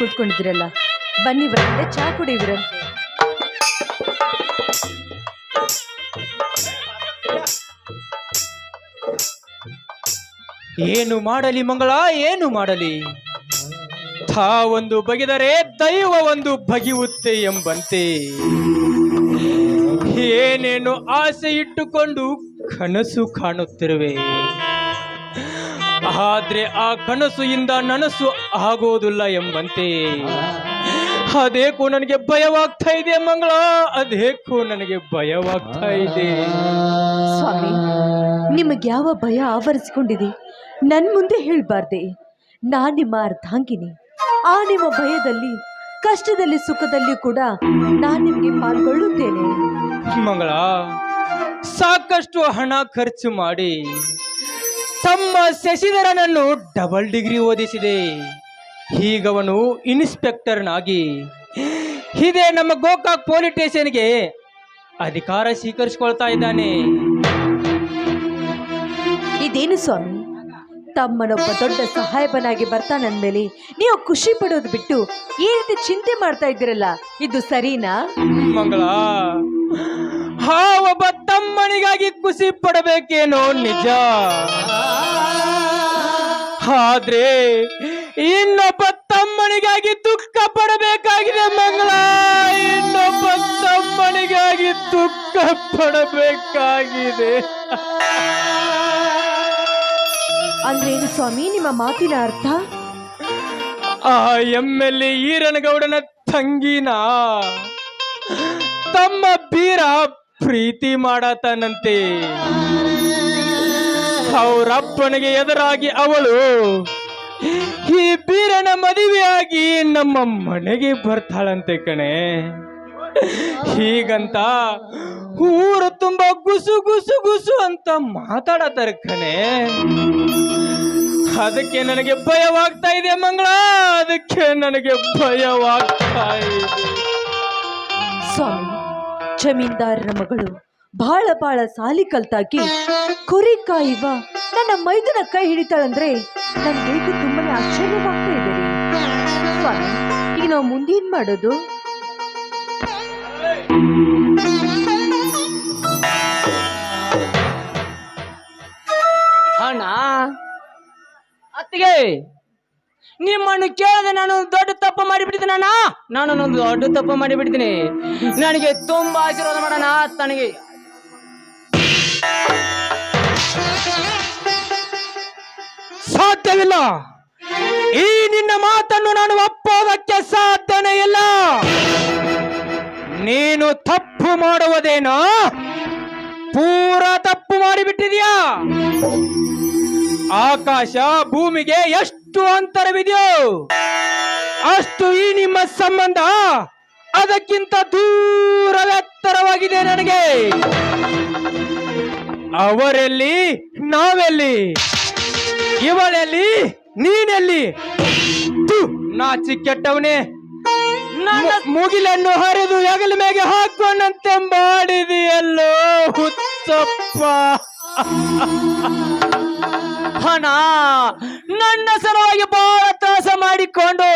ಕೂತ್ಕೊಂಡಿದ್ದೀರಲ್ಲ? ಬನ್ನಿ ಹೊರಗಡೆ ಚಾ ಕುಡಿಯುವಿರಂತೆ ಏನು ಮಾಡಲಿ ಮಂಗಳ, ಏನು ಮಾಡಲಿ? ತಾ ಒಂದು ಬಗೆದರೆ ದೈವ ಒಂದು ಬಗೆಯುತ್ತೆ ಎಂಬಂತೆ. ಏನೇನು ಆಸೆ ಇಟ್ಟುಕೊಂಡು ಕನಸು ಕಾಣುತ್ತಿರುವೆ. ಆದ್ರೆ ಆ ಕನಸು ಇಂದ ನನಸು ಆಗೋದಿಲ್ಲ ಎಂಬಂತೆ. ಅದೇಕೋ ನನಗೆ ಭಯವಾಗ್ತಾ ಇದೆ ಮಂಗಳ ಅದೇಕೋ ನನಗೆ ಭಯವಾಗ್ತಾ ಇದೆ. ಸ್ವಾಮಿ ನಿಮಗೆ ಯಾವ ಭಯ ಆವರಿಸಿಕೊಂಡಿದೆ? ನನ್ನ ಮುಂದೆ ಹೇಳ್ಬಾರ್ದೆ. ನಾನು ನಿಮ್ಮ ಅರ್ಧಾಂಗಿನಿ. ಆ ನಿಮ್ಮ ಭಯದಲ್ಲಿ ಕಷ್ಟದಲ್ಲಿ ಸುಖದಲ್ಲಿ ಕೂಡ ನಾನು ನಿಮಗೆ ಪಾಲ್ಗೊಳ್ಳುತ್ತೇನೆ. ಮಂಗಳ ಸಾಕಷ್ಟು ಹಣ ಖರ್ಚು ಮಾಡಿ ತಮ್ಮ ಶಶಿಧರನನ್ನು ಡಬಲ್ ಡಿಗ್ರಿ ಓದಿಸಿದೆ. ಹೀಗವನು ಇನ್ಸ್ಪೆಕ್ಟರ್ನಾಗಿ ಹೀಗೆ ನಮ್ಮ ಗೋಕಾಕ್ ಪೊಲೀಸ್ ಸ್ಟೇಷನ್ಗೆ ಅಧಿಕಾರ ಸ್ವೀಕರಿಸಿಕೊಳ್ತಾ ಇದ್ದಾನೆ. ಇದೇನು ಸ್ವಾಮಿ? ತಮ್ಮನೊಬ್ಬ ದೊಡ್ಡ ಸಹಾಯಕನಾಗಿ ಬರ್ತಾನಂದ್ಮೇಲೆ ನೀವು ಖುಷಿ ಪಡೋದು ಬಿಟ್ಟು ಈ ರೀತಿ ಚಿಂತೆ ಮಾಡ್ತಾ ಇದ್ದೀರಲ್ಲ ಇದು ಸರಿನಾ? ಮಂಗಳ. ಒಬ್ಬ ತಮ್ಮನಿಗಾಗಿ ಖುಷಿ ಪಡಬೇಕೇನೋ ನಿಜ. ಆದ್ರೆ ಇನ್ನೊಬ್ಬ ತಮ್ಮನಿಗಾಗಿ ದುಃಖ ಪಡಬೇಕಾಗಿದೆ ಮಂಗಳ. ಇನ್ನೊಬ್ಬ ತಮ್ಮನಿಗಾಗಿ ದುಃಖ ಪಡಬೇಕಾಗಿದೆ. ಅಂದ್ರೇನು ಸ್ವಾಮಿ ನಿಮ್ಮ ಮಾತಿನ ಅರ್ಥ? ಆ ಎಂ ಎಲ್ ಎ ಈರನಗೌಡನ ತಂಗಿನ ತಮ್ಮ ಬೀರ ಪ್ರೀತಿ ಮಾಡತಾನಂತೆ. ಅವರಪ್ಪನಿಗೆ ಎದುರಾಗಿ ಅವಳು, ಈ ಬೀರನ ಮದುವೆಯಾಗಿ ನಮ್ಮ ಮನೆಗೆ ಬರ್ತಾಳಂತೆ ಕಣೆ. ಹೀಗಂತ ಊರು ತುಂಬಾ ಗುಸು ಗುಸು ಗುಸು ಅಂತ ಮಾತಾಡತಾರೆ ಕಣೆ. ಅದಕ್ಕೆ ನನಗೆ ಭಯವಾಗ್ತಾ ಇದೆ ಮಂಗಳ, ಅದಕ್ಕೆ ನನಗೆ ಭಯವಾಗ್ತಾ ಇದೆ. ಸ್ವಾಮಿ ಜಮೀನ್ದಾರರ ಮಗಳು. ಬಹಳ ಬಹಳ ಸಾಲಿ ಕಲ್ತಾಕಿ, ಕುರಿ ಕಾಯುವ, ನನ್ನ ಮೈದನ ಕೈ ಹಿಡಿತಾಳಂದ್ರೆ ಇದು ತುಂಬಾನೇ ಆಶ್ಚರ್ಯವಾಗ್ತಾ ಇದೆ ಈಗ ನಾವು ಮುಂದೇನ್ ಮಾಡೋದು? ಅಣ್ಣ, ಅತ್ತಿಗೆ! ನಿಮ್ಮನ್ನು ಕೇಳದೆ ನಾನು ದೊಡ್ಡ ತಪ್ಪು ಮಾಡಿಬಿಡ್ತೀನಿ ನಾನು ಒಂದು ದೊಡ್ಡ ತಪ್ಪು ಮಾಡಿಬಿಡ್ತೀನಿ. ನನಗೆ ತುಂಬಾ ಆಶೀರ್ವಾದ ಮಾಡೋಣ, ತನಗೆ. ಸಾಧ್ಯವಿಲ್ಲ. ಈ ನಿನ್ನ ಮಾತನ್ನು ನಾನು ಒಪ್ಪೋದಕ್ಕೆ ಸಾಧ್ಯನೇ ಇಲ್ಲ. ನೀನು ತಪ್ಪು ಮಾಡುವುದೇನೋ, ಪೂರ ತಪ್ಪು ಮಾಡಿಬಿಟ್ಟಿದ್ಯಾ? ಆಕಾಶ ಭೂಮಿಗೆ ಎಷ್ಟು ಅಂತರವಿದೆಯೋ, ಅಷ್ಟು ಈ ನಿಮ್ಮ ಸಂಬಂಧ ಅದಕ್ಕಿಂತ ದೂರ ಎತ್ತರವಾಗಿದೆ ನನಗೆ. ಅವರೆಲ್ಲಿ? ನಾವೆಲ್ಲಿ? ಇವಳೆಲ್ಲಿ? ನೀನೆಲ್ಲಿ? ನಾಚಿ ಕೆಟ್ಟವನೇ. ಮುಗಿಲನ್ನು ಹರಿದು ಹೆಗಲ ಮೇಲೆ ಹಾಕೊಂಡಂತೆ ಮಾಡಿದೆಯಲ್ಲೋ ಹುಚ್ಚಪ್ಪ. ಹಣ ನನ್ನ ಸಲುವಾಗಿ ಬಹಳ ತ್ರಾಸ ಮಾಡಿಕೊಂಡು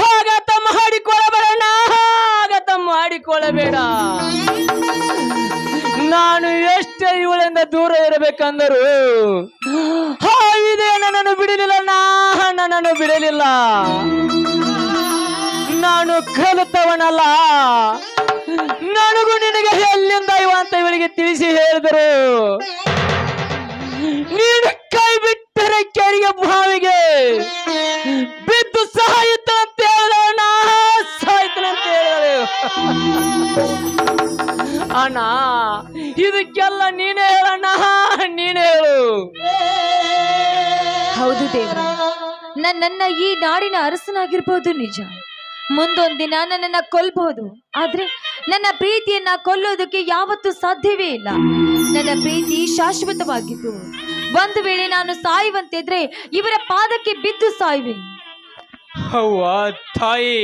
ಹಾಗತ ಮಾಡಿಕೊಳ್ಳಬೇಡ ಹಾಗತ ಮಾಡಿಕೊಳ್ಳಬೇಡ ನಾನು ಎಷ್ಟೇ ಇವಳಿಂದ ದೂರ ಇರಬೇಕಂದರು ಹಾವಿದೆ ನನ್ನನ್ನು ಬಿಡಲಿಲ್ಲ, ನಾ ನನ್ನನ್ನು ಬಿಡಲಿಲ್ಲ. ನಾನು ಕಲಿತವನಲ್ಲ. ನನಗೂ ನಿನಗೆ ಎಲ್ಲಿಂದ ಇವ ಅಂತ ಇವಳಿಗೆ ತಿಳಿಸಿ ಹೇಳಿದರು. ನೀನು ಕೈ ಬಿಟ್ಟರೆ ಕೆರೆಗೆ ಬಾವಿಗೆ ಬಿದ್ದು ಸಾಯಿತಂತ ಹೇಳೋಣ ಸಾಯ್ತನಂತ ಹೇಳೋಣ ಅಣ್ಣ, ಇದಕ್ಕೆಲ್ಲ ನೀನೇ ಹೇಳಣ್ಣ ನೀನೇ ಹೇಳು. ಹೌದು ದೇವ್ರ, ನನ್ನನ್ನ ಈ ನಾಡಿನ ಅರಸನಾಗಿರ್ಬೋದು ನಿಜ. ಮುಂದೊಂದು ದಿನ ನನ್ನನ್ನ ಕೊಲ್ಬಹುದು ಆದ್ರೆ ನನ್ನ ಪ್ರೀತಿಯನ್ನ ಕೊಲ್ಲೋದಕ್ಕೆ ಯಾವತ್ತೂ ಸಾಧ್ಯವೇ ಇಲ್ಲ. ನನ್ನ ಪ್ರೀತಿ ಶಾಶ್ವತವಾಗಿದ್ದು ಒಂದು ವೇಳೆ ನಾನು ಸಾಯುವಂತಿದ್ರೆ ಇವರ ಪಾದಕ್ಕೆ ಬಿದ್ದು ಸಾಯುವೆ. ತಾಯಿ,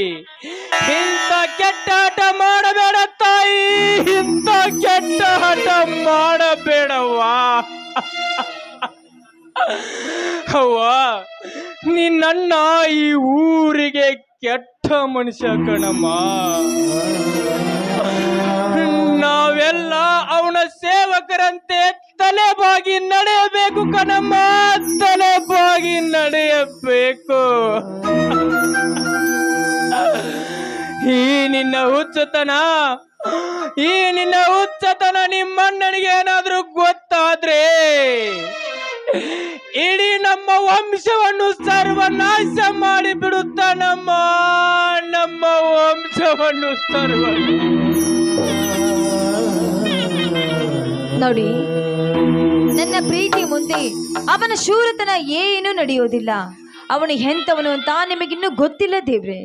ಇಂಥ ಕೆಟ್ಟ ಆಟ ಮಾಡಬೇಡ ತಾಯಿ, ಇಂಥ ಕೆಟ್ಟ ಆಟ ಮಾಡಬೇಡವ್ವ. ಅವ್ವ ನಿನ್ನ ಈ ಊರಿಗೆ ಕೆಟ್ಟ ಮನುಷ್ಯ ಕಣಮ್ಮ. ನಾವೆಲ್ಲ ಅವನ ಸೇವಕರಂತೆ ತಲೆಬಾಗಿ ನಡೆಯಬೇಕು ಕಣಮ್ಮ ತಲೆ ಬಾಗಿ ನಡೆಯಬೇಕು. ಈ ನಿನ್ನ ಹುಚ್ಚತನ, ಈ ನಿನ್ನ ಹುಚ್ಚತನ ನಿಮ್ಮಣ್ಣನಿಗೆ ಏನಾದ್ರೂ ಗೊತ್ತಾದ್ರೆ ಇಡೀ ನಮ್ಮ ವಂಶವನ್ನು ಸರ್ವನಾಶ ಮಾಡಿ ಬಿಡುತ್ತ ನಮ್ಮ ನಮ್ಮ ವಂಶವನ್ನು ಸರ್ವ ನೋಡಿ, ನನ್ನ ಪ್ರೀತಿ ಮುಂದೆ ಅವನ ಶೂರತನ ಏನು ನಡೆಯೋದಿಲ್ಲ ಅವನು ಎಂತವನು ಅಂತ ನಿಮಗಿನ್ನೂ ಗೊತ್ತಿಲ್ಲ ದೇವ್ರೆ.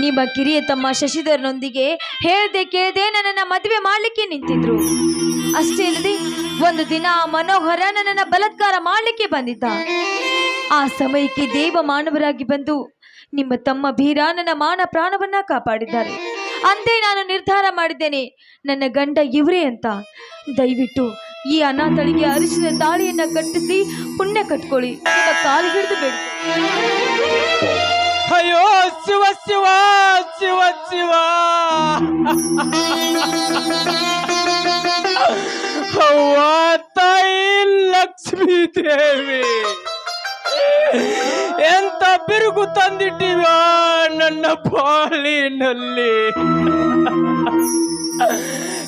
ನಿಮ್ಮ ಕಿರಿಯ ತಮ್ಮ ಶಶಿಧರನೊಂದಿಗೆ ಹೇಳ್ದೆ ಕೇಳ್ದೆ ನನ್ನನ್ನ ಮದುವೆ ಮಾಡಲಿಕ್ಕೆ ನಿಂತಿದ್ರು. ಅಷ್ಟೇ ಅಲ್ಲದೆ ಒಂದು ದಿನ ಮನೋಹರ ನನ್ನನ್ನ ಬಲತ್ಕಾರ ಮಾಡಲಿಕ್ಕೆ ಬಂದಿದ್ದ. ಆ ಸಮಯಕ್ಕೆ ದೇವ ಮಾನವರಾಗಿ ಬಂದು ನಿಮ್ಮ ತಮ್ಮ ಭೀರ ನನ್ನ ಮಾನ ಪ್ರಾಣವನ್ನ ಕಾಪಾಡಿದ್ದಾರೆ. ಅಂದೇ ನಾನು ನಿರ್ಧಾರ ಮಾಡಿದ್ದೇನೆ, ನನ್ನ ಗಂಡ ಇವರೇ ಅಂತ. ದಯವಿಟ್ಟು ಈ ಅನಾಥಳಿಗೆ ಅರಿಶಿನ ತಾಳಿಯನ್ನ ಕಟ್ಟಿಸಿ ಪುಣ್ಯ ಕಟ್ಕೊಳ್ಳಿ. ಕಾಲು ಹಿಡಿದು ಬೇಡಿ ಅಯ್ಯೋ ಶಿವ ಶಿವ ಶಿವ ಶಿವ. ಅವ್ವ ತಾಯಿ ಲಕ್ಷ್ಮೀ ದೇವಿ. ಎಂತ ಬಿರುಗು ತಂದಿಟ್ಟಿವ ನನ್ನ ಬಾಳಿನಲ್ಲಿ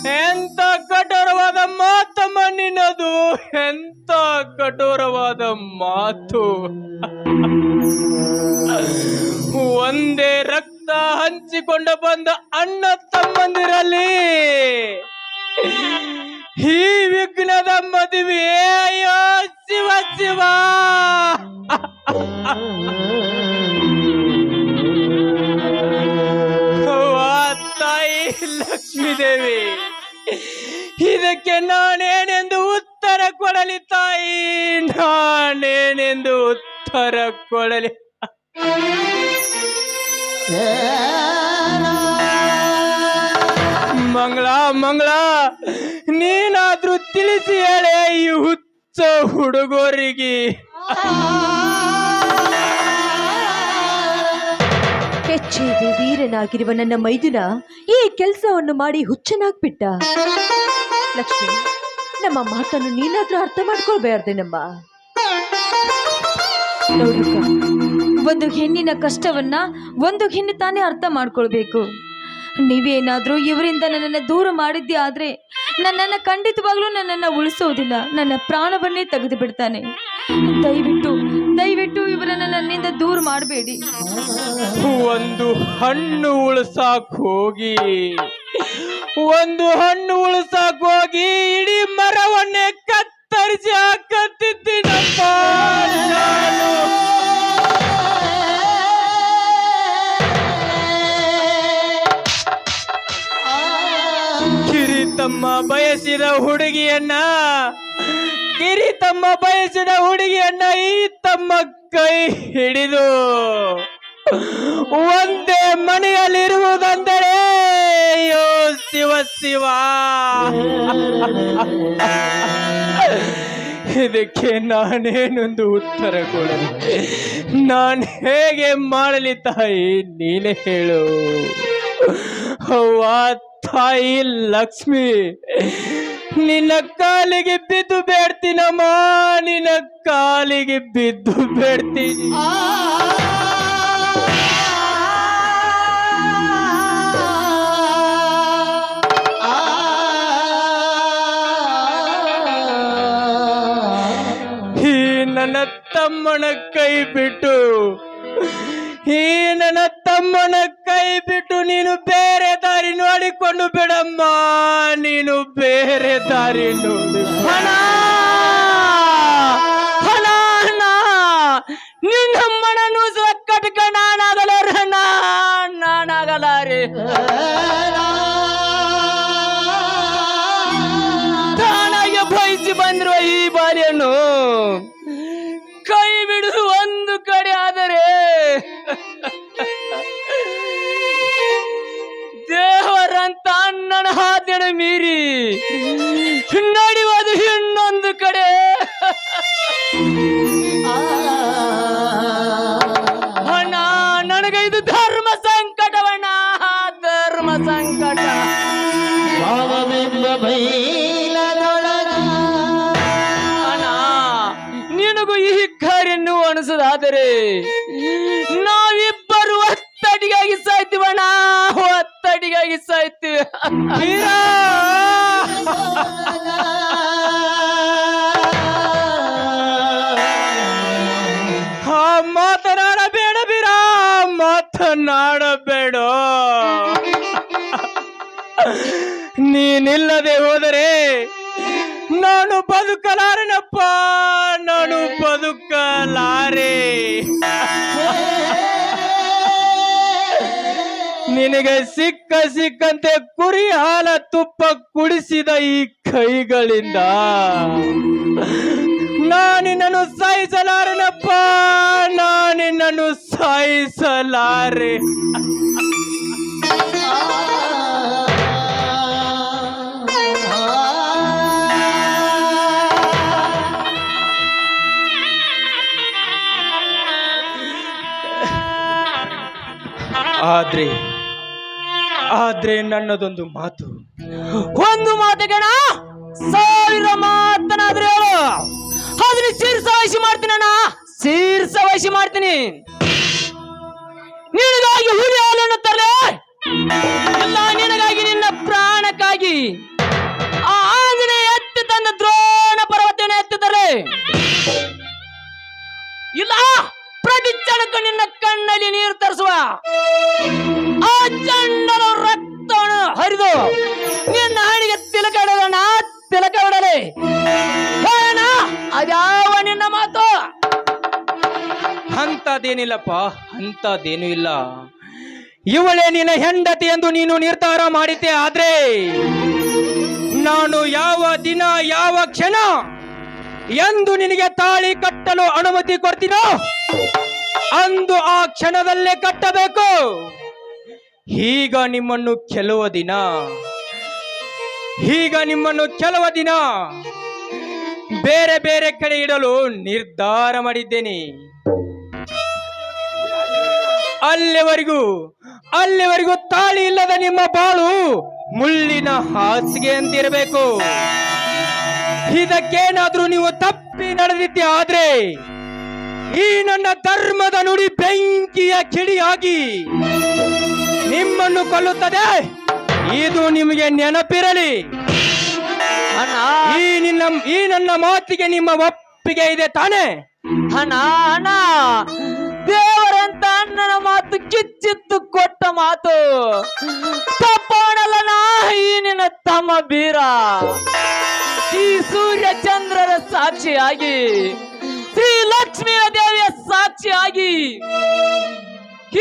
ಎಂತ ಕಠೋರವಾದ ಮಾತು ಮಣ್ಣಿನದು? ಎಂತ ಕಠೋರವಾದ ಮಾತು? ಒಂದೇ ರಕ್ತ ಹಂಚಿಕೊಂಡು ಬಂದ ಅಣ್ಣ ತಮ್ಮಂದಿರಲ್ಲಿ ಈ ವಿಘ್ನದ ಮದುವೆ ಅಯ್ಯೋ ಶಿವ ಶಿವ. ನಾನೇನೆಂದು ಉತ್ತರ ಕೊಡಲಿ ತಾಯಿ. ನಾನೇನೆಂದು ಉತ್ತರ ಕೊಡಲಿ. ಮಂಗಳ ಮಂಗಳ, ನೀನಾದ್ರೂ ತಿಳಿಸಿ ಹೇಳೆ ಈ ಹುಚ್ಚ ಹುಡುಗರಿಗೆ. ಕೆಚ್ಚೇದು ವೀರನಾಗಿರುವ ನನ್ನ ಮೈದುನ ಈ ಕೆಲಸವನ್ನು ಮಾಡಿ ಹುಚ್ಚನಾಗ್ಬಿಟ್ಟ. ಲಕ್ಷ್ಮಿ ನಮ್ಮ ಮಾತನ್ನು ನೀನಾದ್ರೂ ಅರ್ಥ ಮಾಡ್ಕೊಳ್ಬಾರ್ದೇನಮ್ಮ ನೋಡಕ್ಕ ಒಂದು ಹೆಣ್ಣಿನ ಕಷ್ಟವನ್ನ ಒಂದು ಹೆಣ್ಣು ತಾನೇ ಅರ್ಥ ಮಾಡ್ಕೊಳ್ಬೇಕು. ನೀವೇನಾದ್ರೂ ಇವರಿಂದ ನನ್ನನ್ನು ದೂರ ಮಾಡಿದ್ದೆ ಆದ್ರೆ ನನ್ನನ್ನು ಖಂಡಿತವಾಗ್ಲೂ ನನ್ನನ್ನು ಉಳಿಸೋದಿಲ್ಲ. ನನ್ನ ಪ್ರಾಣವನ್ನೇ ತೆಗೆದು ಬಿಡ್ತಾನೆ ದಯವಿಟ್ಟು ದಯವಿಟ್ಟು ಇವರನ್ನ ನನ್ನಿಂದ ದೂರ ಮಾಡಬೇಡಿ. ಒಂದು ಹಣ್ಣು ಉಳಿಸಾಕ್ ಹೋಗಿ ಒಂದು ಹಣ್ಣು ಉಳಿಸಾಕ್ ಹೋಗಿ ಇಡೀ ಮರವನ್ನೇ ಕತ್ತರಿಸಿ ಹಾಕತ್ತಿದ್ದೀನಪ್ಪ ನಾನು. ಕಿರಿತಮ್ಮ ಬಯಸಿದ ಹುಡುಗಿಯನ್ನ ಕಿರಿ ತಮ್ಮ ಬಯಸಿದ ಹುಡುಗಿಯನ್ನ ಈ ತಮ್ಮ ಕೈ ಹಿಡಿದು ಒಂದೇ ಮನೆಯಲ್ಲಿರುವುದಂದರೆ ಅಯ್ಯೋ, ಶಿವ ಶಿವ. ಇದಕ್ಕೆ ನಾನೇನೊಂದು ಉತ್ತರ ಕೊಡಲಿ? ನಾನು ಹೇಗೆ ಮಾಡಲಿ ತಾಯಿ? ನೀನೇ ಹೇಳು. ಅವ್ವಾ, ತಾಯಿ ಲಕ್ಷ್ಮಿ, ನಿನ್ನ ಕಾಲಿಗೆ ಬಿದ್ದು ಬೇಡ್ತೀನಮ್ಮ, ನಿನ್ನ ಕಾಲಿಗೆ ಬಿದ್ದು ಬೇಡ್ತೀನಿ. ಕೈ ಬಿಟ್ಟು ಈ ನನ್ನ ತಮ್ಮನ ಕೈ ಬಿಟ್ಟು ನೀನು ಬೇರೆ ದಾರಿ ನೋಡಿಕೊಂಡು ಬಿಡಮ್ಮ. ನೀನು ಬೇರೆ ದಾರಿ ನೋಡಿ. ಆದರೆ ದೇವರಂತ ಅಣ್ಣನ ಹಾದ್ಯನ ಮೀರಿ ನಡೆಯುವುದು ಇನ್ನೊಂದು ಕಡೆ. ಮನಸ್ಸದಾದರೆ ನಾವಿಬ್ಬರು ಒತ್ತಡಿಗಾಗಿ ಸಾಯ್ತೀವಣ್ಣ. ಒತ್ತಡಿಗಾಗಿ ಸಾಯ್ತೀವಿ. ಮಾತನಾಡಬೇಡ ಬೀರ ಮಾತನಾಡಬೇಡ. ನೀನಿಲ್ಲದೆ ಹೋದರೆ ನಾನು ಬದುಕಲಾರನಪ್ಪ. ಬದುಕಲಾರೆ ನಿನಗೆ ಸಿಕ್ಕ ಸಿಕ್ಕಂತೆ ಕುರಿ ಹಾಲ ತುಪ್ಪ ಕುಡಿಸಿದ ಈ ಕೈಗಳಿಂದ. ನಾನಿನ್ನನ್ನು ಸಾಯಿಸಲಾರನಪ್ಪ ನಾನಿನ್ನನ್ನು ಸಾಯಿಸಲಾರೆ. ಆದ್ರೆ ಆದ್ರೆ ನನ್ನದೊಂದು ಮಾತು. ಒಂದು ಮಾತುಗಣ ಸಾವಿರ ಮಾತನಾದ್ರೆ ಹೇಳು. ಅದನ್ನ ಶೀರ್ಷ ವಹಿಸಿ ಮಾಡ್ತೀನಿ ಅಣ್ಣ. ಶೀರ್ಷ ವಹಿಸಿ ಮಾಡ್ತೀನಿ. ನಿನಗಾಗಿ ಹುಲಿ ಹಾಲನ್ನು ತರಲೆ. ಇಲ್ಲ ನಿನಗಾಗಿ ನಿನ್ನ ಪ್ರಾಣಕ್ಕಾಗಿ ಆ ಆಂಜನೇಯ ಎತ್ತಿ ತಂದ ದ್ರೋಣ ಪರ್ವತನ ಎತ್ತಿದ್ದಾರೆ ಇಲ್ಲ. ಪ್ರತಿ ನಿನ್ನ ಕಣ್ಣಲ್ಲಿ ನೀರು ತರಿಸುವ. ಆ ಚಂಡನ ರಕ್ತವನ್ನು ಹರಿದು ನಿನ್ನ ಹಣಿಗೆ ತಿಲಕ ಇಡೋಣ ತಿಲಕ ಅದ್ಯಾವ ನಿನ್ನ ಮಾತು? ಅಂತದೇನಿಲ್ಲಪ್ಪ ಅಂತದೇನು ಇಲ್ಲ. ಇವಳೇ ನಿನ್ನ ಹೆಂಡತಿ ಎಂದು ನೀನು ನಿರ್ಧಾರ ಮಾಡಿದ್ದೆ, ಆದ್ರೆ ನಾನು ಯಾವ ದಿನ, ಯಾವ ಕ್ಷಣ ಎಂದು ನಿನಗೆ ತಾಳಿ ಕಟ್ಟಲು ಅನುಮತಿ ಕೊಡ್ತೀನೋ? ಅಂದು ಆ ಕ್ಷಣದಲ್ಲೇ ಕಟ್ಟಬೇಕು. ಈಗ ನಿಮ್ಮನ್ನು ಕೆಲವ ದಿನ. ಈಗ ನಿಮ್ಮನ್ನು ಕೆಲವ ದಿನ. ಬೇರೆ ಬೇರೆ ಕಡೆ ಇಡಲು ನಿರ್ಧಾರ ಮಾಡಿದ್ದೇನೆ. ಅಲ್ಲಿವರೆಗೂ ಅಲ್ಲಿವರೆಗೂ ತಾಳಿ ಇಲ್ಲದ ನಿಮ್ಮ ಬಾಳು ಮುಳ್ಳಿನ ಹಾಸಿಗೆ ಅಂತಿರಬೇಕು. ಇದಕ್ಕೇನಾದ್ರೂ ನೀವು ತಪ್ಪಿ ನಡೆದಿದ್ದೆ ಆದ್ರೆ ಈ ನನ್ನ ಧರ್ಮದ ನುಡಿ ಬೆಂಕಿಯ ಕಿಡಿಯಾಗಿ ನಿಮ್ಮನ್ನು ಕೊಲ್ಲುತ್ತದೆ. ಇದು ನಿಮಗೆ ನೆನಪಿರಲಿ. ಈ ನಿನ್ನ ಈ ನನ್ನ ಮಾತಿಗೆ ನಿಮ್ಮ ಒಪ್ಪಿಗೆ ಇದೆ ತಾನೆ. ಹಣ ಅಣ್ಣ. ದೇವರಂತ ಅಣ್ಣನ ಮಾತು ಕಿಚ್ಚಿತ್ತು ಕೊಟ್ಟ ಮಾತು. ತಪ್ಪಾಣಲ್ಲ ಈ ನಿನ್ನ ತಮ್ಮ ಬೀರ. ಈ ಸೂರ್ಯ ಚಂದ್ರರ ಸಾಕ್ಷಿಯಾಗಿ ಶ್ರೀ ಲಕ್ಷ್ಮಿಯ ದೇವಿಯ ಸಾಕ್ಷಿಯಾಗಿ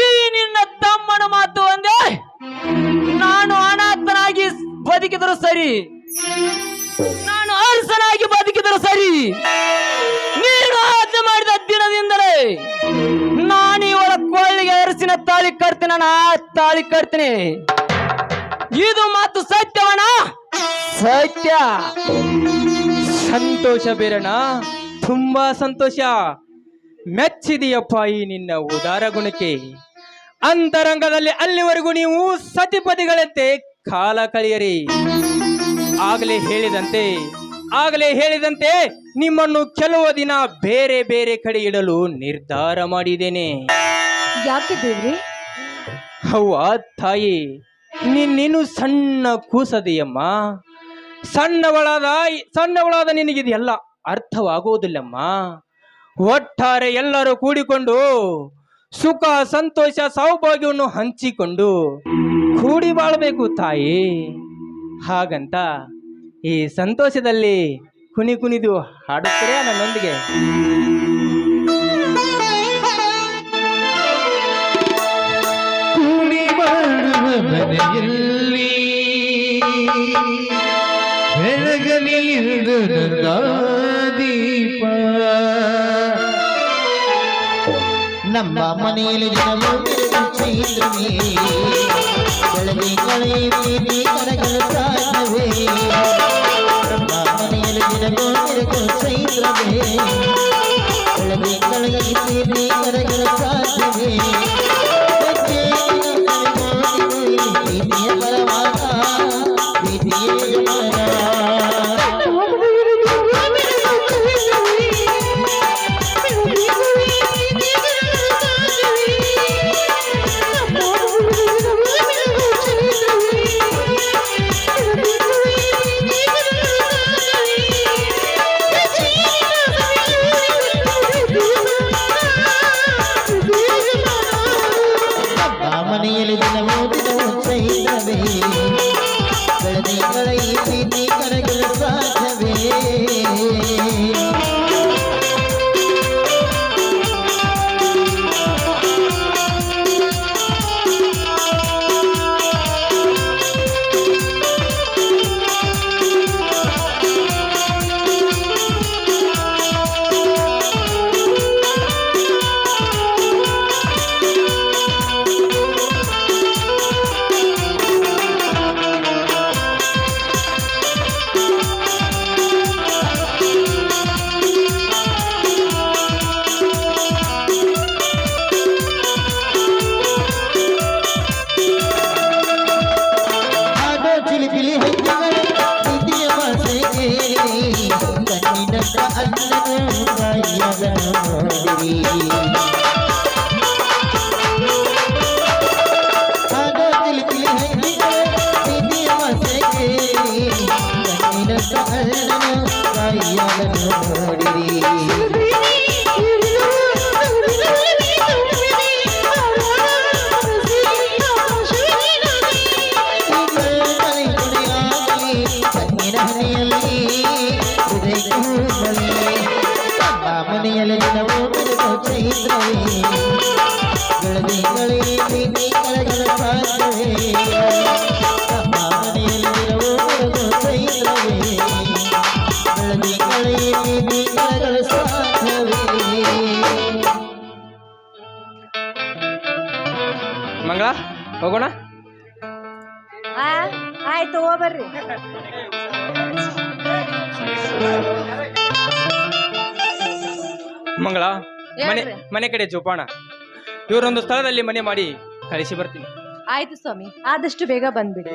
ಈ ನಿನ್ನ ತಮ್ಮನ ಮಾತು ಒಂದೇ. ನಾನು ಅನಾಥನಾಗಿ ಬದುಕಿದ್ರು ಸರಿ. ನಾನು ಅರಸನಾಗಿ ಬದುಕಿದ್ರು ಸರಿ. ನೀನು ಆಜ್ಞೆ ಮಾಡಿದ ದಿನದಿಂದಲೇ ನಾನು ಇವಳ ಕೊಳ್ಳಿಗೆ ಅರಸಿನ ತಾಳಿ ಕಟ್ತೀನಿ ಆ ತಾಳಿ ಕಟ್ತೀನಿ. ಇದು ಮಾತು ಸತ್ಯವಣ ಸತ್ಯ. ಸಂತೋಷ ಬೀರಣ್ಣ. ತುಂಬಾ ಸಂತೋಷ. ಮೆಚ್ಚಿದೆಯಪ್ಪ ಈ ನಿನ್ನ ಉದಾರ ಗುಣಕ್ಕೆ. ಅಂತರಂಗದಲ್ಲಿ ಅಲ್ಲಿವರೆಗೂ ನೀವು ಸತಿಪತಿಗಳಂತೆ ಕಾಲ ಕಳೆಯರಿ. ಆಗಲೇ ಹೇಳಿದಂತೆ ಆಗಲೇ ಹೇಳಿದಂತೆ ನಿಮ್ಮನ್ನು ಕೆಲವು ದಿನ ಬೇರೆ ಬೇರೆ ಕಡೆ ಇಡಲು ನಿರ್ಧಾರ ಮಾಡಿದ್ದೇನೆ. ಯಾಕೆ ದೇವ್ರಿ? ಅವ್ವ ತಾಯಿ ನಿನ್ನೇನು ಸಣ್ಣ ಕೂಸದೆಯಮ್ಮ. ಸಣ್ಣವಳಾದ ಸಣ್ಣವಳಾದ ನಿನಗಿದೆಲ್ಲ ಅರ್ಥವಾಗುವುದಿಲ್ಲಮ್ಮ. ಒಟ್ಟಾರೆ ಎಲ್ಲರೂ ಕೂಡಿಕೊಂಡು ಸುಖ, ಸಂತೋಷ, ಸೌಭಾಗ್ಯವನ್ನು ಹಂಚಿಕೊಂಡು ಕೂಡಿ ಬಾಳಬೇಕು ತಾಯಿ. ಹಾಗಂತ ಈ ಸಂತೋಷದಲ್ಲಿ ಕುಣಿ ಕುಣಿದು ಹಾಡುತ್ತೆ ನನ್ನೊಂದಿಗೆ. ಮನೆಯಲ್ಲಿ ಬೆಳಗಲಿ ನಮ್ಮ ಮನೆಯಲ್ಲಿ ದಿನವೂ ಇಲ್ಲವೇ ಬೆಳಗ್ಗೆ ಕಳೆಯುತ್ತೀನಿ ಕರಗಲು ಸಾಧ್ಯವೇ? ನಮ್ಮ ಮನೆಯಲ್ಲಿ ದಿನವೂ ಬೆಳಗು ಚೈತ್ರವೇ ಬೆಳಗ್ಗೆ ಕಳೆಯುತ್ತೀನಿ ಮಂಗಳ ಹೋಗೋಣ? ಆಯ್ತು ಹೋಗ್ಬರ್ರಿ ಮಂಗಳ ಮನೆ ಮನೆ ಕಡೆ ಜೋಪಾಣ ಇವರೊಂದು ಸ್ಥಳದಲ್ಲಿ ಮನೆ ಮಾಡಿ ಕಳಿಸಿ ಬರ್ತೀನಿ. ಆಯ್ತು ಸ್ವಾಮಿ ಆದಷ್ಟು ಬೇಗ ಬಂದ್ಬಿಡಿ.